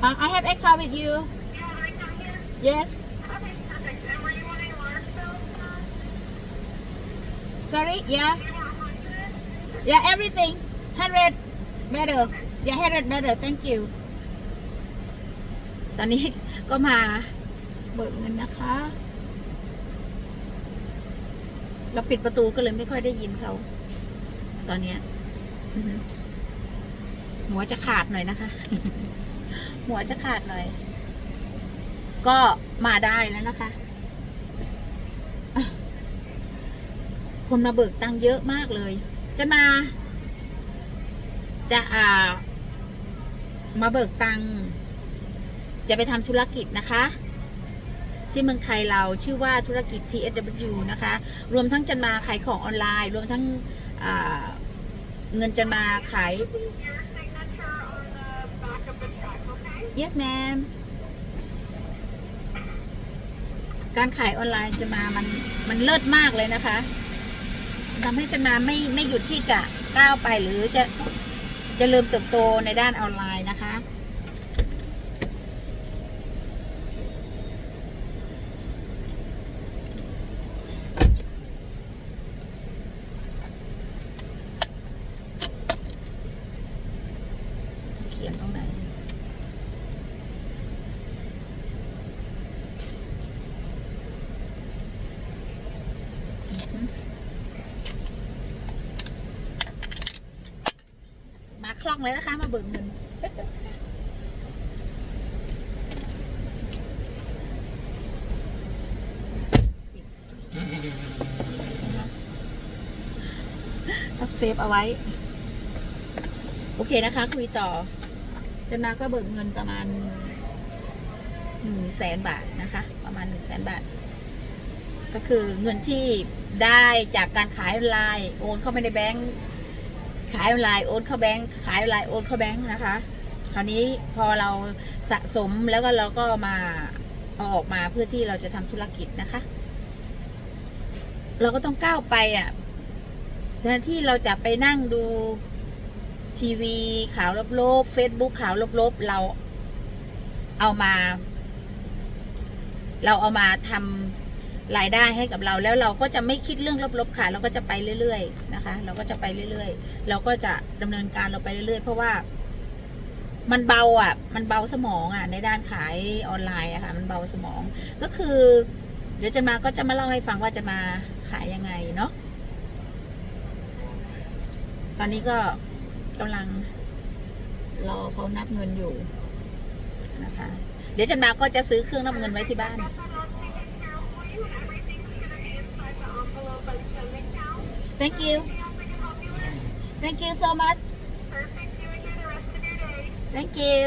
Uh, I have account with you. Yes. Sorry. Yeah. Yeah. Everything. Hundred better. Yeah. Hundred better. Thank you. ตอนนี้ก็มาเบิกเงินนะคะ เราปิดประตูก็เลยไม่ค่อยได้ยินเขา ตอนเนี้ยหัวจะขาดหน่อยนะคะ หัวจะขาดหน่อย ก็มาได้แล้วนะคะคนมาเบิกตังค์เยอะมากเลย จะมา จะอ่า มาเบิกตังค์จะไปทำธุรกิจนะคะ ที่เมืองไทยเราชื่อว่าธุรกิจ TSW นะคะ รวมทั้งจะมาขายของออนไลน์ รวมทั้งเงินจะมาขาย yes ma'am การขายออนไลน์จะมามันมันเลิศมากเลยนะคะทำให้จะมาไม่ไม่หยุดที่จะก้าวไปหรือจะจะเริ่มเติบโตในด้านออนไลน์นะคะ เขียนตรงไหน มาค ล่องเลยนะคะ มาเบิกเงินต้องเซฟเอาไว้ โอเคนะคะ คุยต่อจนมาก็เบิกเงินประมาณหนึ่งแสนบาทนะคะ ประมาณหนึ่งแสนบาท ก็คือเงินที่ได้จากการขายออนไลน์ โอนเข้าไปในแบงก์ ขายออนไลน์โอนเข้าแบงก์ขายออนไลน์โอนเข้าแบงก์นะคะ คราวนี้พอเราสะสมแล้วก็เราก็มาเอาออกมาเพื่อที่เราจะทำธุรกิจนะคะ เราก็ต้องก้าวไปอะแทนที่เราจะไปนั่งดูทีวีข่าวลบๆ Facebook ข่าวลบๆ เราเอามา เราเอามาทำ รายได้ให้กับเราแล้วเราก็จะไม่คิดเรื่องลบๆค่ะ เราก็จะไปเรื่อยๆนะคะ เราก็จะไปเรื่อยๆ เราก็จะดำเนินการเราไปเรื่อยๆ เพราะว่า มันเบาอะ มันเบาสมองอะ ในด้านขายออนไลน์อะค่ะ มันเบาสมอง ก็คือ เดี๋ยวจะมาก็จะมาเล่าให้ฟังว่าจะมาขายยังไงเนาะ ตอนนี้ก็กำลังรอเขานับเงินอยู่นะคะ เดี๋ยวจันมาก็จะซื้อเครื่องนับเงินไว้ที่บ้าน thank you thank you so much thank you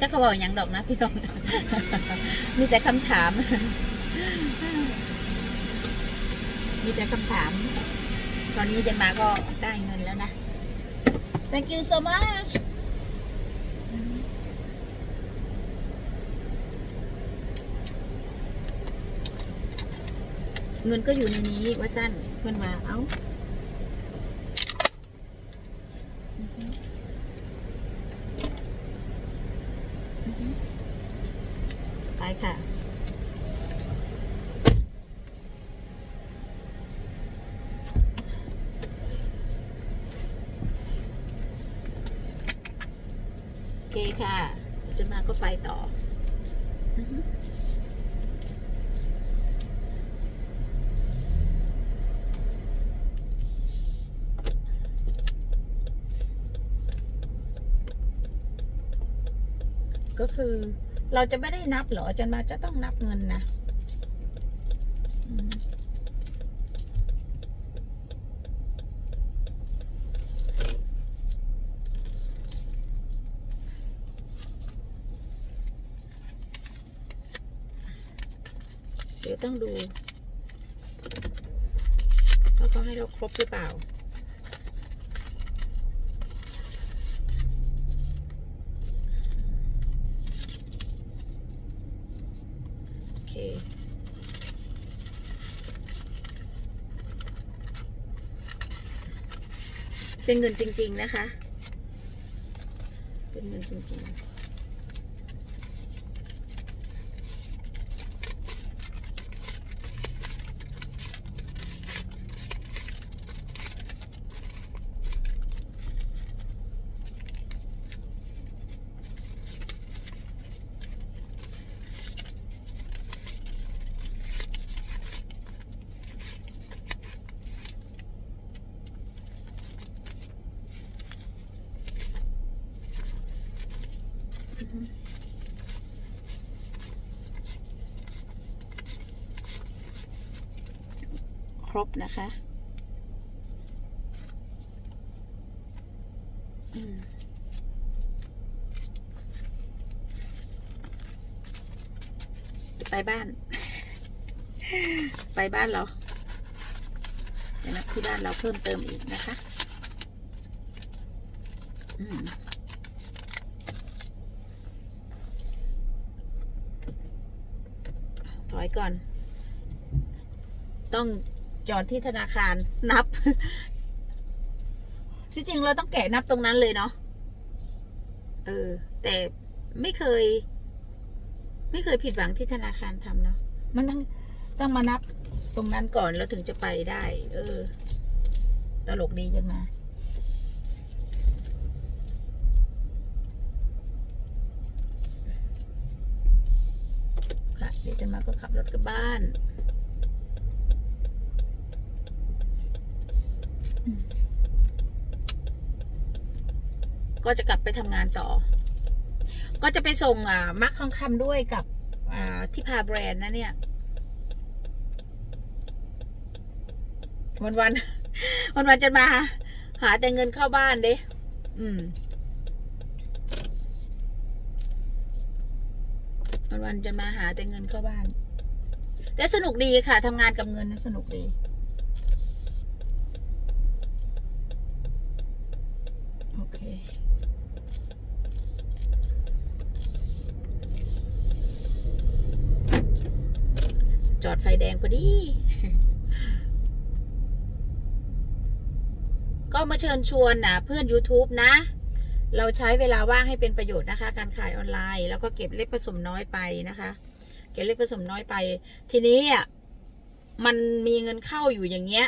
จะเขาบอกอย่างดอกนะพี่น้อง มีแต่คำถาม มีแต่คำถาม ตอนนี้เดนมาก็ได้เงินแล้วนะ thank you so much เงินก็อยู่ในนี้ว่าสั้นเพื่อนมาเอ้าไปค่ะ โอเคค่ะจะมาก็ไปต่อ ก็คือ เราจะไม่ได้นับหรออาจารย์มาจะต้องนับเงินนะอืมเดี๋ยวต้องดูว่าเขาให้เราครบหรือเปล่า เป็นเงินจริง ๆนะคะ เป็นเงินจริง ๆ ครบนะคะอืมจะไปบ้าน ไปบ้านเราเดี๋ยวนับที่บ้านเราเพิ่มเติมอีกนะคะอืมถอยก่อน ต้อง จอดที่ธนาคารนับ ที่จริงเราต้องแกะนับตรงนั้นเลยเนาะเออ แต่ไม่เคย ไม่เคยผิดหวังที่ธนาคารทำเนาะมันต้องต้องมานับตรงนั้นก่อนแล้วถึงจะไปได้ เออ ตลกดีจังมาค่ะเดี๋ยวจะมาก็ขับรถกลับบ้าน ก็จะกลับไปทำงานต่อ ก็จะไปส่งอ่ามักทองคำด้วยกับอ่าที่พาแบรนด์นะเนี่ย วันวันวันวันจะมา หาแต่เงินเข้าบ้านเด้อืม วันวันๆจะมาหาแต่เงินเข้าบ้าน แต่สนุกดีค่ะทำงานกับเงินนะสนุกดี โอเค จอดไฟแดงพอดี ก็มาเชิญชวนนะเพื่อน YouTube นะ เราใช้เวลาว่างให้เป็นประโยชน์นะคะ การขายออนไลน์ แล้วก็เก็บเล็กผสมน้อยไปนะคะ เก็บเล็กผสมน้อยไป ทีนี้อะมันมีเงินเข้าอยู่อย่างเงี้ย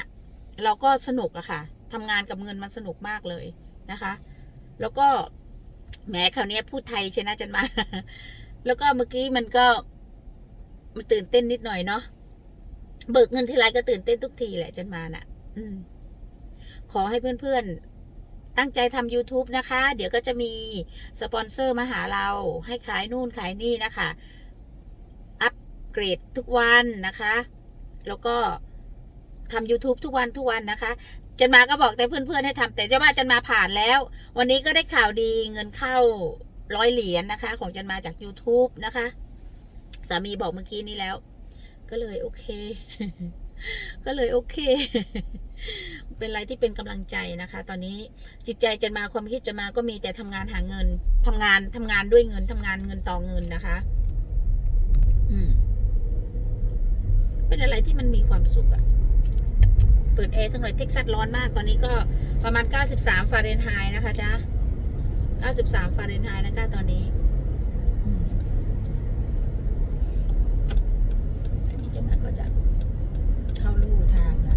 เราก็สนุกอะค่ะทำงานกับเงินมันสนุกมากเลยนะคะ แล้วก็แหมคราวนี้พูดไทยเชนะจันมา แล้วก็เมื่อกี้มันก็ มันตื่นเต้นนิดหน่อยเนาะเบิกเงินทีไรก็ตื่นเต้นทุกทีแหละจันมาน่ะ อืม ขอให้เพื่อนๆ ตั้งใจทำ YouTube นะคะ เดี๋ยวก็จะมีสปอนเซอร์มาหาเรา ให้ขายนู่นขายนี่นะคะ อัปเกรดทุกวันนะคะ แล้วก็ทำ YouTube ทุกวันทุกวันนะคะจันมาก็บอกแต่เพื่อนๆให้ทำแต่จะว่าจันมาผ่านแล้ว วันนี้ก็ได้ข่าวดีเงินเข้าร้อยเหรียญนะคะ ของจันมาจาก YouTube นะคะ สามีบอกเมื่อกี้นี้แล้ว ก็เลยโอเค ก็เลยโอเค เป็นอะไรที่เป็นกำลังใจนะคะ ตอนนี้จิตใจจันมาความคิดจันมาก็มีแต่ทำงานหาเงินทำงานทำงานด้วยเงินทำงานเงินต่อเงินนะคะ อืม เป็นอะไรที่มันมีความสุขอะเปิดแอร์สักหน่อยเท็กซัสร้อนมาก ตอนนี้ก็ประมาณ 93 ฟาเรนไฮต์นะคะจ๊ะ93 ฟาเรนไฮต์นะคะ ตอนนี้อืมอันนี้เจะมาก็จะเข้าลู่ทางละ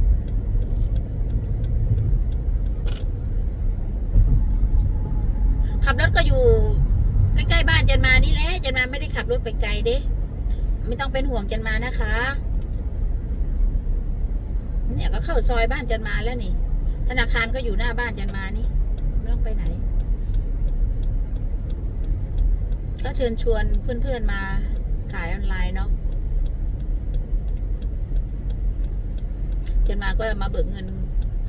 ขับรถก็อยู่ใกล้ๆบ้านจันมานี่แหละจันมาไม่ได้ขับรถไปไกลเด้ไม่ต้องเป็นห่วงจันมานะคะ เนี่ยก็เข้าซอยบ้านจันมาแล้วนี่ ธนาคารก็อยู่หน้าบ้านจันมานี่ ไม่ต้องไปไหน ก็เชิญชวนเพื่อนๆมาขายออนไลน์เนาะจันมาก็มาเบิกเงิน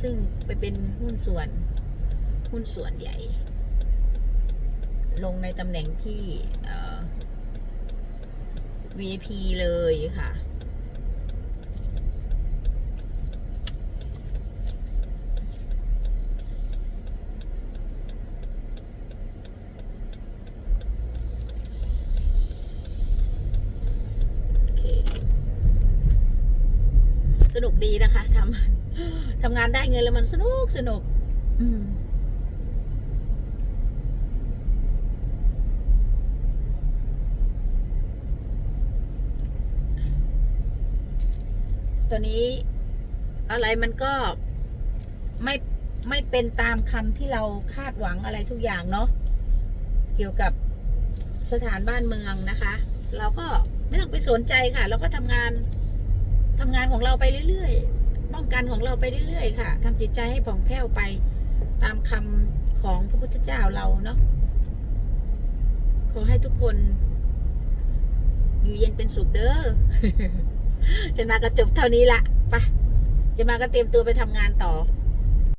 ซึ่งไปเป็นหุ้นส่วน หุ้นส่วนใหญ่ ลงในตำแหน่งที่ VIP เลยค่ะโอเคสนุกดีนะคะทำทำงานได้เงินแล้วมันสนุกสนุก อืม ตอนนี้อะไรมันก็ไม่ไม่เป็นตามคำที่เราคาดหวังอะไรทุกอย่างเนาะเกี่ยวกับสถานบ้านเมืองนะคะ เราก็ไม่ต้องไปสนใจค่ะ เราก็ทำงานทำงานของเราไปเรื่อยๆป้องกันของเราไปเรื่อยๆค่ะทำจิตใจให้ผ่องแผ้วไปตามคำของพระพุทธเจ้าเราเนาะขอให้ทุกคน อยู่เย็นเป็นสุขเด้อ จะมาก็จบเท่านี้ละไปจะมาก็เตรียมตัวไปทำงานต่อ